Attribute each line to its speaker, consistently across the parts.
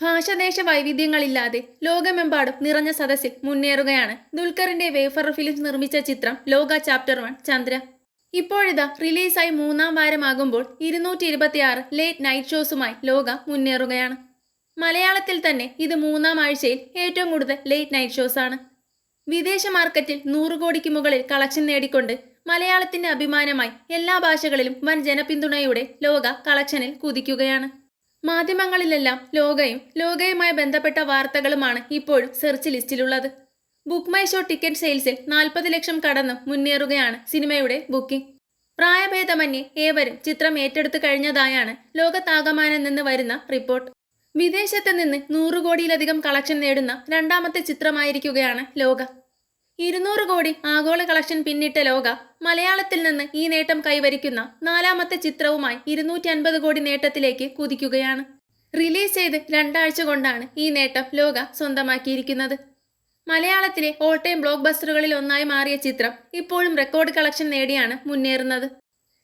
Speaker 1: ഭാഷദേശ വൈവിധ്യങ്ങളില്ലാതെ ലോകമെമ്പാടും നിറഞ്ഞ സദസ്സിൽ മുന്നേറുകയാണ് ദുൽഖറിന്റെ വേഫർ ഫിലിംസ് നിർമ്മിച്ച ചിത്രം ലോക ചാപ്റ്റർ വൺ ചന്ദ്ര. ഇപ്പോഴിതാ റിലീസായി മൂന്നാം വാരമാകുമ്പോൾ ഇരുന്നൂറ്റി ഇരുപത്തിയാറ് ലേറ്റ് നൈറ്റ് ഷോസുമായി ലോക മുന്നേറുകയാണ്. മലയാളത്തിൽ തന്നെ ഇത് മൂന്നാം ആഴ്ചയിൽ ഏറ്റവും കൂടുതൽ ലേറ്റ് നൈറ്റ് ഷോസ് ആണ് വിദേശ മാർക്കറ്റിൽ നൂറ് കോടിക്ക് മുകളിൽ കളക്ഷൻ നേടിക്കൊണ്ട് മലയാളത്തിന്റെ അഭിമാനമായി എല്ലാ ഭാഷകളിലും വൻ ജനപിന്തുണയോടെ ലോക കളക്ഷനിൽ കുതിക്കുകയാണ്. മാധ്യമങ്ങളിലെല്ലാം ലോകയും ലോകയുമായി ബന്ധപ്പെട്ട വാർത്തകളുമാണ് ഇപ്പോഴും സെർച്ച് ലിസ്റ്റിലുള്ളത്. ബുക്ക് മൈ ഷോ ടിക്കറ്റ് സെയിൽസിൽ നാൽപ്പത് ലക്ഷം കടന്ന് മുന്നേറുകയാണ് സിനിമയുടെ ബുക്കിംഗ് പ്രായഭേദമന്യേ ഏവരും ചിത്രം ഏറ്റെടുത്തു കഴിഞ്ഞതായാണ് ലോകത്താകമാനം നിന്ന് വരുന്ന റിപ്പോർട്ട് വിദേശത്ത് നിന്ന് നൂറ് കോടിയിലധികം കളക്ഷൻ നേടുന്ന രണ്ടാമത്തെ ചിത്രമായിരിക്കുകയാണ് ലോക. ഇരുന്നൂറ് കോടി ആഗോള കളക്ഷൻ പിന്നിട്ട ലോക മലയാളത്തിൽ നിന്ന് ഈ നേട്ടം കൈവരിക്കുന്ന നാലാമത്തെ ചിത്രവുമായി ഇരുന്നൂറ്റി അൻപത് കോടി നേട്ടത്തിലേക്ക് കുതിക്കുകയാണ്. റിലീസ് ചെയ്ത് രണ്ടാഴ്ച കൊണ്ടാണ് ഈ നേട്ടം ലോക സ്വന്തമാക്കിയിരിക്കുന്നത്. മലയാളത്തിലെ ഓൾ ടൈം ബ്ലോക്ക് ബസ്റ്ററുകളിൽ ഒന്നായി മാറിയ ചിത്രം ഇപ്പോഴും റെക്കോർഡ് കളക്ഷൻ നേടിയാണ് മുന്നേറുന്നത്.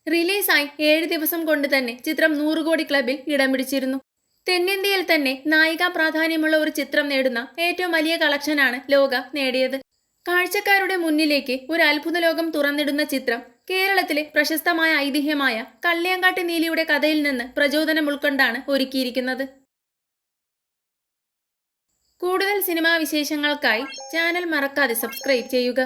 Speaker 1: റിലീസായി ഏഴ് ദിവസം കൊണ്ട് തന്നെ ചിത്രം നൂറ് കോടി ക്ലബിൽ ഇടം പിടിച്ചിരുന്നു. തെന്നിന്ത്യയിൽ തന്നെ നായിക പ്രാധാന്യമുള്ള ഒരു ചിത്രം നേടുന്ന ഏറ്റവും വലിയ കളക്ഷനാണ് ലോക നേടിയത്. കാഴ്ചക്കാരുടെ മുന്നിലേക്ക് ഒരു അത്ഭുത ലോകം തുറന്നിടുന്ന ചിത്രം കേരളത്തിലെ പ്രശസ്തമായ ഐതിഹ്യമായ കള്ളിയങ്കാട്ട് നീലിയുടെ കഥയിൽ നിന്ന് പ്രചോദനം ഉൾക്കൊണ്ടാണ് ഒരുക്കിയിരിക്കുന്നത്. കൂടുതൽ സിനിമാ വിശേഷങ്ങൾക്കായി ചാനൽ മറക്കാതെ സബ്സ്ക്രൈബ് ചെയ്യുക.